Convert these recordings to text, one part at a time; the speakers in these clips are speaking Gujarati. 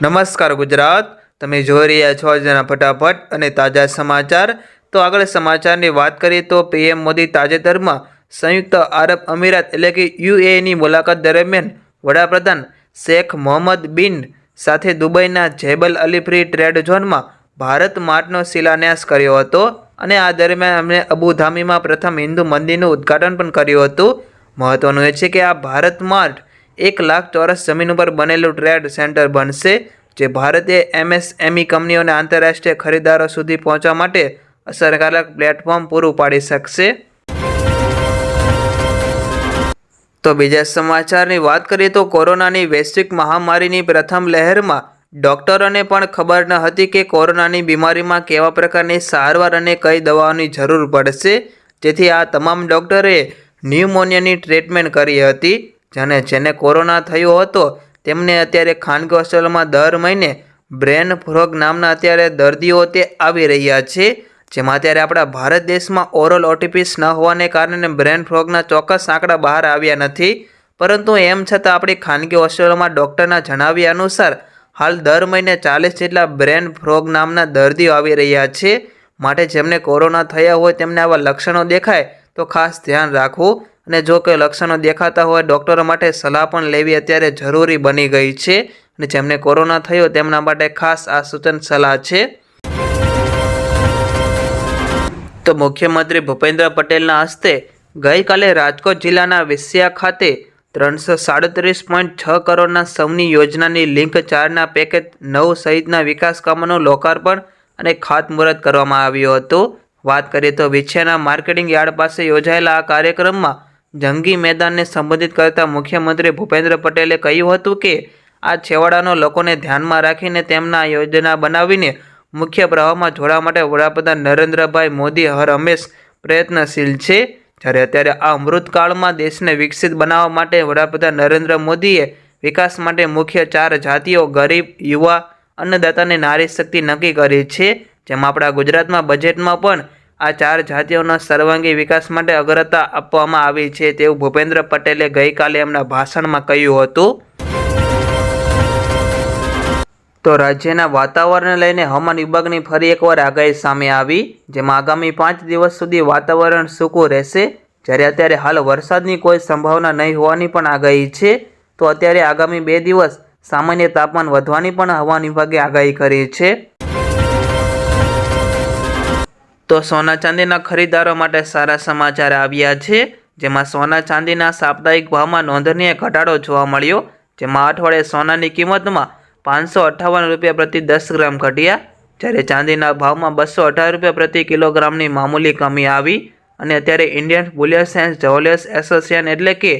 નમસ્કાર ગુજરાત. તમે જોઈ રહ્યા છો આજના ફટાફટ અને તાજા સમાચાર. તો આગળ સમાચારની વાત કરીએ તો પીએમ મોદી તાજેતરમાં સંયુક્ત આરબ અમીરાત એટલે કે યુએની મુલાકાત દરમિયાન વડાપ્રધાન શેખ મોહમ્મદ બિન સાથે દુબઈના જેબલ અલી ફ્રી ટ્રેડ ઝોનમાં ભારત માર્ટનો શિલાન્યાસ કર્યો હતો અને આ દરમિયાન એમણે અબુધાબીમાં પ્રથમ હિન્દુ મંદિરનું ઉદ્ઘાટન પણ કર્યું હતું. મહત્વનું એ છે કે આ ભારત માર્ટ એક લાખ ચોરસ જમીન ઉપર બનેલું ટ્રેડ સેન્ટર બનશે, જે ભારતીય એમએસએમઈ કંપનીઓને આંતરરાષ્ટ્રીય ખરીદારો સુધી પહોંચવા માટે અસરકારક પ્લેટફોર્મ પૂરું પાડી શકશે. તો બીજા સમાચારની વાત કરીએ તો કોરોનાની વૈશ્વિક મહામારીની પ્રથમ લહેરમાં ડૉક્ટરોને પણ ખબર ન હતી કે કોરોનાની બીમારીમાં કેવા પ્રકારની સારવાર અને કઈ દવાઓની જરૂર પડશે. જેથી આ તમામ ડૉક્ટરે ન્યુમોનિયાની ટ્રીટમેન્ટ કરી હતી. જેને જેને કોરોના થયો હતો, તેમને અત્યારે ખાનગી હોસ્પિટલમાં દર મહિને બ્રેન ફ્રોગ નામના અત્યારે દર્દીઓ તે આવી રહ્યા છે, જેમાં અત્યારે આપણા ભારત દેશમાં ઓરલ ઓટીપીસ ન હોવાને કારણે બ્રેન ફ્રોગના ચોક્કસ આંકડા બહાર આવ્યા નથી. પરંતુ એમ છતાં આપણી ખાનગી હોસ્પિટલોમાં ડૉક્ટરના જણાવ્યા અનુસાર, હાલ દર મહિને ચાલીસ જેટલા બ્રેન ફ્રોગ નામના દર્દીઓ આવી રહ્યા છે. માટે જેમને કોરોના થયા હોય તેમને આવા લક્ષણો દેખાય, તો ખાસ ધ્યાન રાખવું. અને જો કોઈ લક્ષણો દેખાતા હોય, ડૉક્ટરો માટે સલાહ પણ લેવી અત્યારે જરૂરી બની ગઈ છે. અને જેમને કોરોના થયો, તેમના માટે ખાસ આ સૂચન સલાહ છે. તો મુખ્યમંત્રી ભૂપેન્દ્ર પટેલના હસ્તે ગઈકાલે રાજકોટ જિલ્લાના વિસ્યા ખાતે ત્રણસો સાડત્રીસ પોઈન્ટ છ કરોડના સૌની યોજનાની લિંક ચારના પેકેજ નવ સહિતના વિકાસ કામોનું લોકાર્પણ અને ખાતમુહૂર્ત કરવામાં આવ્યું હતું. વાત કરીએ તો વિછિયાના માર્કેટિંગ યાર્ડ પાસે યોજાયેલા આ કાર્યક્રમમાં જંગી મેદાનને સંબોધિત કરતા મુખ્યમંત્રી ભૂપેન્દ્ર પટેલે કહ્યું હતું કે, આ છેવાડાનો લોકોને ધ્યાનમાં રાખીને તેમના યોજના બનાવીને મુખ્ય પ્રવાહમાં જોડાવા માટે વડાપ્રધાન નરેન્દ્રભાઈ મોદી હર હંમેશ પ્રયત્નશીલ છે. જ્યારે અત્યારે આ અમૃતકાળમાં દેશને વિકસિત બનાવવા માટે વડાપ્રધાન નરેન્દ્ર મોદીએ વિકાસ માટે મુખ્ય ચાર જાતિઓ ગરીબ, યુવા, અન્નદાતાને નારી શક્તિ નક્કી કરી છે. જેમાં આપણા ગુજરાતમાં બજેટમાં પણ આ ચાર જાતિઓના સર્વાંગી વિકાસ માટે અગ્રતા આપવામાં આવી છે તેવું ભૂપેન્દ્ર પટેલે ગઈકાલે એમના ભાષણમાં કહ્યું હતું. તો રાજ્યના વાતાવરણને લઈને હવામાન વિભાગની ફરી એકવાર આગાહી સામે આવી, જેમાં આગામી પાંચ દિવસ સુધી વાતાવરણ સૂકું રહેશે. જ્યારે અત્યારે હાલ વરસાદની કોઈ સંભાવના નહીં હોવાની પણ આગાહી છે, તો અત્યારે આગામી બે દિવસ સામાન્ય તાપમાન વધવાની પણ હવામાન વિભાગે આગાહી કરી છે. તો સોના ચાંદીના ખરીદારો માટે સારા સમાચાર આવ્યા છે. જેમાં સોના ચાંદીના સાપ્તાહિક ભાવમાં નોંધનીય ઘટાડો જોવા મળ્યો. જેમાં અઠવાડિયે સોનાની કિંમતમાં પાંચસો અઠ્ઠાવન રૂપિયા પ્રતિ દસ ગ્રામ ઘટ્યા. જ્યારે ચાંદીના ભાવમાં બસો અઢાર રૂપિયા પ્રતિ કિલોગ્રામની મામૂલી કમી આવી. અને અત્યારે Indian bullion and jewellers association એટલે કે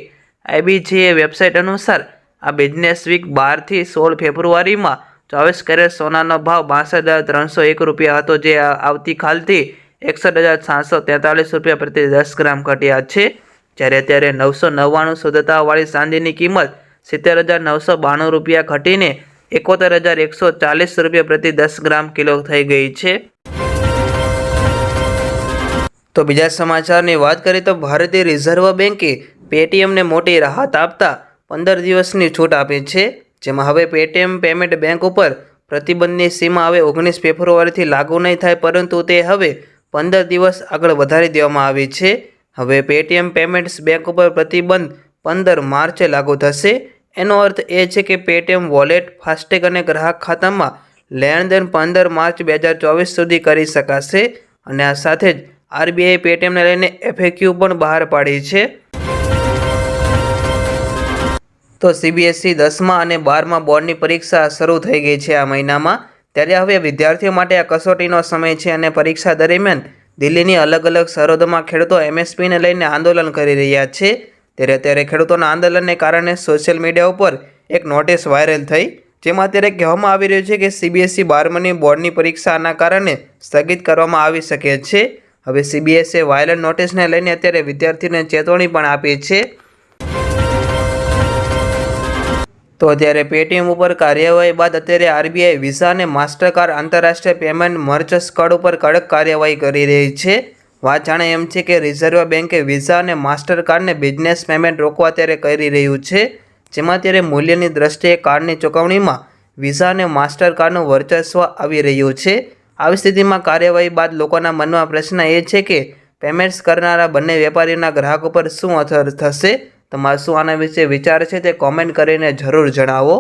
આઈબીજીએ વેબસાઇટ અનુસાર આ બિઝનેસ વીક બારથી સોળ ફેબ્રુઆરીમાં ચોવીસ કેરેટ સોનાનો ભાવ બાસઠ હજાર ત્રણસો એક રૂપિયા હતો જે આવતીકાલથી એકસઠ હજાર સાતસો તેતાલીસ રૂપિયા પ્રતિ દસ ગ્રામ ઘટ્યા છે. જ્યારે અત્યારે નવસો નવ્વાણું શુદ્ધતાવાળી ચાંદીની કિંમત સિત્તેર હજાર નવસો બાણું રૂપિયા ઘટીને એકોતેર હજાર એકસો ચાલીસ રૂપિયા પ્રતિ દસ ગ્રામ કિલો થઈ ગઈ છે. તો બીજા સમાચારની વાત કરીએ તો ભારતીય રિઝર્વ બેન્કે પેટીએમને મોટી રાહત આપતા પંદર દિવસની છૂટ આપી છે. જેમાં હવે પેટીએમ પેમેન્ટ બેંક ઉપર પ્રતિબંધની સીમા હવે ઓગણીસ ફેબ્રુઆરીથી લાગુ નહીં થાય, પરંતુ તે હવે પંદર દિવસ આગળ વધારી દેવામાં આવી છે. હવે પેટીએમ પેમેન્ટ્સ બેંક ઉપર પ્રતિબંધ પંદર માર્ચે લાગુ થશે. એનો અર્થ એ છે કે પેટીએમ વોલેટ ફાસ્ટેગ અને ગ્રાહક ખાતામાં લેણદેણ પંદર માર્ચ બે હજાર ચોવીસ સુધી કરી શકાશે અને આ સાથે જ આરબીઆઈ પેટીએમને લઈને એફએક્યુ પણ બહાર પાડી છે. તો સીબીએસઈ દસમા અને બારમા બોર્ડની પરીક્ષા શરૂ થઈ ગઈ છે આ મહિનામાં. ત્યારે હવે વિદ્યાર્થીઓ માટે આ કસોટીનો સમય છે અને પરીક્ષા દરમિયાન દિલ્હીની અલગ અલગ સરહદોમાં ખેડૂતો એમએસપીને લઈને આંદોલન કરી રહ્યા છે. ત્યારે અત્યારે ખેડૂતોના આંદોલનને કારણે સોશિયલ મીડિયા ઉપર એક નોટિસ વાયરલ થઈ, જેમાં અત્યારે કહેવામાં આવી રહ્યું છે કે સીબીએસઈ બારમાની બોર્ડની પરીક્ષાના કારણે સ્થગિત કરવામાં આવી શકે છે. હવે સીબીએસએ વાયરલ નોટિસને લઈને અત્યારે વિદ્યાર્થીઓને ચેતવણી પણ આપી છે. તો અત્યારે પેટીએમ ઉપર કાર્યવાહી બાદ અત્યારે આરબીઆઈ વિઝા અને માસ્ટરકાર્ડ આંતરરાષ્ટ્રીય પેમેન્ટ મર્ચસ કાર્ડ ઉપર કડક કાર્યવાહી કરી રહી છે. વાત જાણે એમ છે કે રિઝર્વ બેન્કે વિઝા અને માસ્ટરકાર્ડને બિઝનેસ પેમેન્ટ રોકવા અત્યારે કરી રહ્યું છે. જેમાં અત્યારે મૂલ્યની દ્રષ્ટિએ કાર્ડની ચૂકવણીમાં વિઝા અને માસ્ટરકાર્ડનું વર્ચસ્વ આવી રહ્યું છે. આવી સ્થિતિમાં કાર્યવાહી બાદ લોકોના મનમાં પ્રશ્ન એ છે કે પેમેન્ટ્સ કરનારા બંને વેપારીઓના ગ્રાહકો પર શું અસર થશે? તમારું શું આના વિશે વિચાર છે તે કોમેન્ટ કરીને જરૂર જણાવો.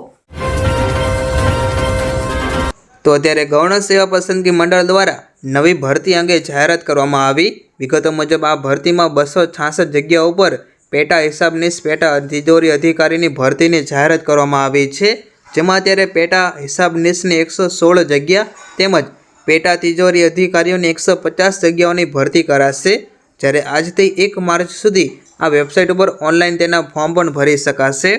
તો અત્યારે ગૌણ સેવા પસંદગી મંડળ દ્વારા નવી ભરતી અંગે જાહેરાત કરવામાં આવી. વિગતો મુજબ આ ભરતીમાં બસો છાસઠ જગ્યા ઉપર પેટા હિસાબનીશ પેટા તિજોરી અધિકારીની ભરતીની જાહેરાત કરવામાં આવી છે. જેમાં અત્યારે પેટા હિસાબનીશની એકસો સોળ જગ્યા તેમજ પેટા તિજોરી અધિકારીઓની એકસો પચાસ જગ્યાઓની ભરતી કરાશે. જ્યારે આજથી એક માર્ચ સુધી આ વેબસાઇટ ઉપર ઓનલાઈન તેના ફોર્મ પણ ભરી શકાશે.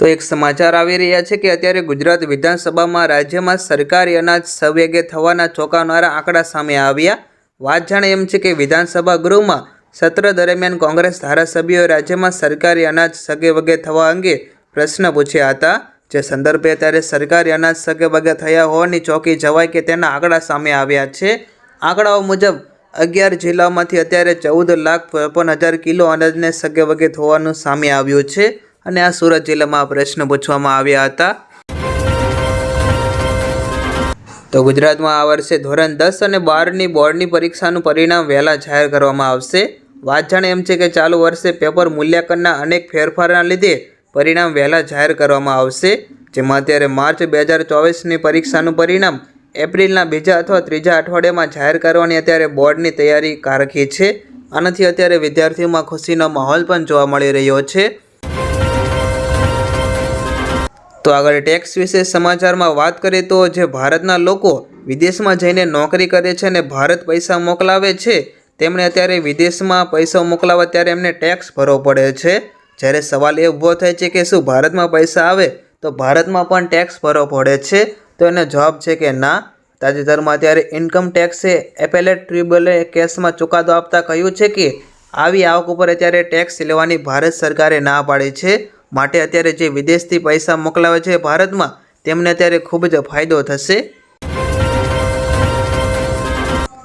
તો એક સમાચાર આવી રહ્યા છે કે અત્યારે ગુજરાત વિધાનસભામાં રાજ્યમાં સરકારી અનાજ સવેગે થવાના ચોંકાવનારા આંકડા સામે આવ્યા. વાત જાણે એમ છે કે વિધાનસભા ગૃહમાં સત્ર દરમિયાન કોંગ્રેસ ધારાસભ્યોએ રાજ્યમાં સરકારી અનાજ સગે વગે થવા અંગે પ્રશ્ન પૂછ્યા હતા. જે સંદર્ભે અત્યારે સરકારી અનાજ સગે વગે થયા હોવાની ચોંકી જવાય કે તેના આંકડા સામે આવ્યા છે. આંકડાઓ મુજબ અગિયાર જિલ્લાઓમાંથી અત્યારે ચૌદ લાખ ચોપન હજાર કિલો અનાજને સગે વગે થવાનું સામે આવ્યું છે અને આ સુરત જિલ્લામાં પ્રશ્ન પૂછવામાં આવ્યા હતા. તો ગુજરાતમાં આ વર્ષે ધોરણ દસ અને બારની બોર્ડની પરીક્ષાનું પરિણામ વહેલા જાહેર કરવામાં આવશે. વાત જાણે એમ છે કે ચાલુ વર્ષે પેપર મૂલ્યાંકનના અનેક ફેરફારના લીધે પરિણામ વહેલા જાહેર કરવામાં આવશે. જેમાં અત્યારે માર્ચ બે હજાર ચોવીસની પરીક્ષાનું પરિણામ એપ્રિલના બીજા અથવા ત્રીજા અઠવાડિયામાં જાહેર કરવાની અત્યારે બોર્ડની તૈયારી કારખી છે. આનાથી અત્યારે વિદ્યાર્થીઓમાં ખુશીનો માહોલ પણ જોવા મળી રહ્યો છે. તો આગળ ટેક્સ વિશે સમાચારમાં વાત કરીએ તો જે ભારતના લોકો વિદેશમાં જઈને નોકરી કરે છે અને ભારત પૈસા મોકલાવે છે, તેમણે અત્યારે વિદેશમાં પૈસા મોકલાવવા ત્યારે એમને ટેક્સ ભરવો પડે છે. જ્યારે સવાલ એ ઊભો થાય છે કે શું ભારતમાં પૈસા આવે, તો ભારતમાં પણ ટેક્સ ભરવો પડે છે. તો એનો જવાબ છે કે ના. તાજેતરમાં અત્યારે ઇન્કમ ટેક્સે એપેલેટ ટ્રિબ્યુનલે કેસમાં ચુકાદો આપતા કહ્યું છે કે આવી આવક ઉપર અત્યારે ટેક્સ લેવાની ભારત સરકારે ના પાડી છે. માટે અત્યારે જે વિદેશથી પૈસા મોકલાવે છે ભારતમાં, તેમને અત્યારે ખૂબ જ ફાયદો થશે.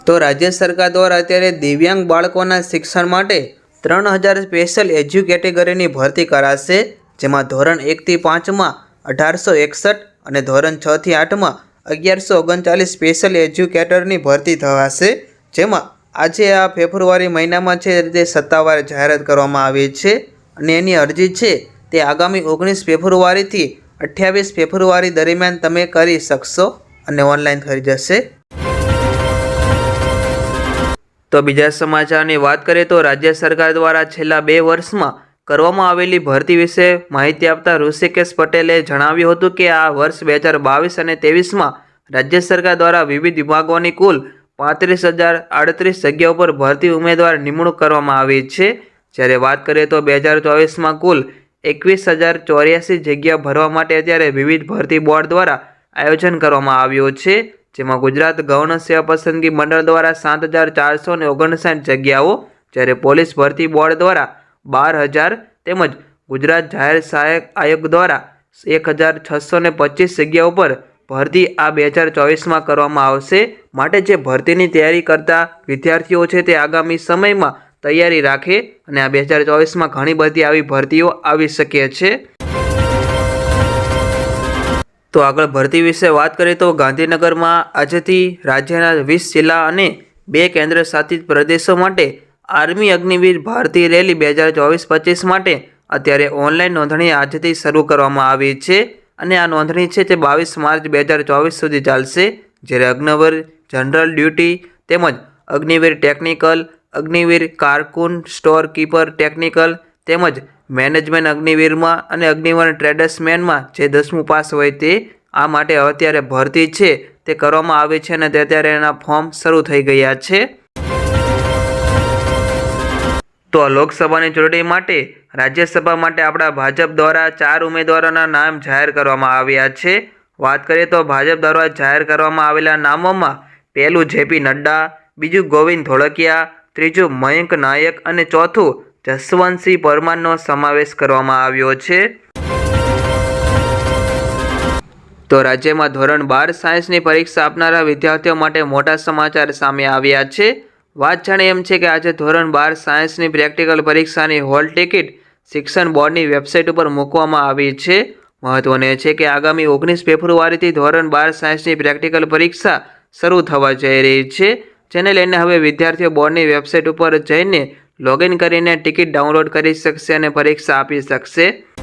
તો રાજ્ય સરકાર દ્વારા અત્યારે દિવ્યાંગ બાળકોના શિક્ષણ માટે ત્રણ હજાર સ્પેશિયલ એજ્યુ કેટેગરીની ભરતી કરાશે, જેમાં ધોરણ એકથી પાંચમાં અઢારસો એકસઠ અને ધોરણ છથી આઠમાં અગિયારસો ઓગણચાલીસ સ્પેશિયલ એજ્યુકેટરની ભરતી થવાશે, જેમાં આજે આ ફેબ્રુઆરી મહિનામાં છે તે સત્તાવાર જાહેરાત કરવામાં આવી છે અને એની અરજી છે તે આગામી ઓગણીસ ફેબ્રુઆરીથી અઠ્યાવીસ ફેબ્રુઆરી દરમિયાન તમે કરી શકશો અને ઓનલાઈન થઈ જશે. તો બીજા સમાચારની વાત કરીએ તો રાજ્ય સરકાર દ્વારા છેલ્લા બે વર્ષમાં કરવામાં આવેલી ભરતી વિશે માહિતી આપતા ઋષિકેશ પટેલે જણાવ્યું હતું કે આ વર્ષ બે હજાર બાવીસ અને ત્રેવીસમાં રાજ્ય સરકાર દ્વારા વિવિધ વિભાગોની કુલ પાંત્રીસ હજાર આડત્રીસ જગ્યાઓ પર ભરતી ઉમેદવાર નિમણૂક કરવામાં આવી છે. જ્યારે વાત કરીએ તો બે હજાર ચોવીસમાં કુલ એકવીસ હજાર ચોર્યાસી જગ્યા ભરવા માટે અત્યારે વિવિધ ભરતી બોર્ડ દ્વારા આયોજન કરવામાં આવ્યું છે, જેમાં ગુજરાત ગૌણ સેવા પસંદગી મંડળ દ્વારા સાત હજાર ચારસો ને ઓગણસાઠ જગ્યાઓ જ્યારે પોલીસ ભરતી બોર્ડ દ્વારા બાર હજાર તેમજ ગુજરાત જાહેર સહાયક આયોગ દ્વારા એક હજાર છસો ને પચીસ જગ્યાઓ પર ભરતી આ બે હજાર ચોવીસમાં કરવામાં આવશે. માટે જે ભરતીની તૈયારી કરતા વિદ્યાર્થીઓ છે તે આગામી સમયમાં તૈયારી રાખે અને આ બે હજાર ચોવીસમાં ઘણી બધી આવી ભરતીઓ આવી શકે છે. તો આગળ ભરતી વિશે વાત કરીએ તો ગાંધીનગરમાં આજથી રાજ્યના વીસ જિલ્લા અને બે કેન્દ્ર શાસિત પ્રદેશો માટે આર્મી અગ્નિવીર ભારતીય રેલી બે હજાર ચોવીસ પચીસ માટે અત્યારે ઓનલાઈન નોંધણી આજથી શરૂ કરવામાં આવી છે અને આ નોંધણી છે તે બાવીસ માર્ચ બે હજાર ચોવીસ સુધી ચાલશે, જ્યારે અગ્નવર, જનરલ ડ્યુટી તેમજ અગ્નિવીર ટેકનિકલ, અગ્નિવીર કારકુન સ્ટોર કીપર ટેકનિકલ તેમજ મેનેજમેન્ટ અગ્નિવીરમાં અને અગ્નિવર ટ્રેડર્સમેનમાં જે દસમું પાસ હોય તે આ માટે અત્યારે ભરતી છે તે કરવામાં આવી છે અને તે અત્યારે એના ફોર્મ શરૂ થઈ ગયા છે. તો લોકસભાની ચૂંટણી માટે, રાજ્યસભા માટે આપણા ભાજપ દ્વારા ચાર ઉમેદવારોના નામ જાહેર કરવામાં આવ્યા છે. વાત કરીએ તો ભાજપ દ્વારા જાહેર કરવામાં આવેલા નામોમાં પહેલું જેપી નડ્ડા, બીજું ગોવિંદ ધોળકિયા, ત્રીજું મયંક નાયક અને ચોથું જસવંતસિંહ પરમારનો સમાવેશ કરવામાં આવ્યો છે. તો રાજ્યમાં ધોરણ બાર સાયન્સની પરીક્ષા આપનારા વિદ્યાર્થીઓ માટે મોટા સમાચાર સામે આવ્યા છે. વાત જાણે એમ છે કે આજે ધોરણ બાર સાયન્સની પ્રેક્ટિકલ પરીક્ષાની હોલ ટિકિટ શિક્ષણ બોર્ડની વેબસાઇટ ઉપર મૂકવામાં આવી છે. મહત્વને છે કે આગામી ઓગણીસ ફેબ્રુઆરીથી ધોરણ બાર સાયન્સની પ્રેક્ટિકલ પરીક્ષા શરૂ થવા જઈ રહી છે, જેને લઈને હવે વિદ્યાર્થીઓ બોર્ડની વેબસાઇટ ઉપર જઈને લોગિન કરીને ટિકિટ ડાઉનલોડ કરી શકશે અને પરીક્ષા આપી શકશે.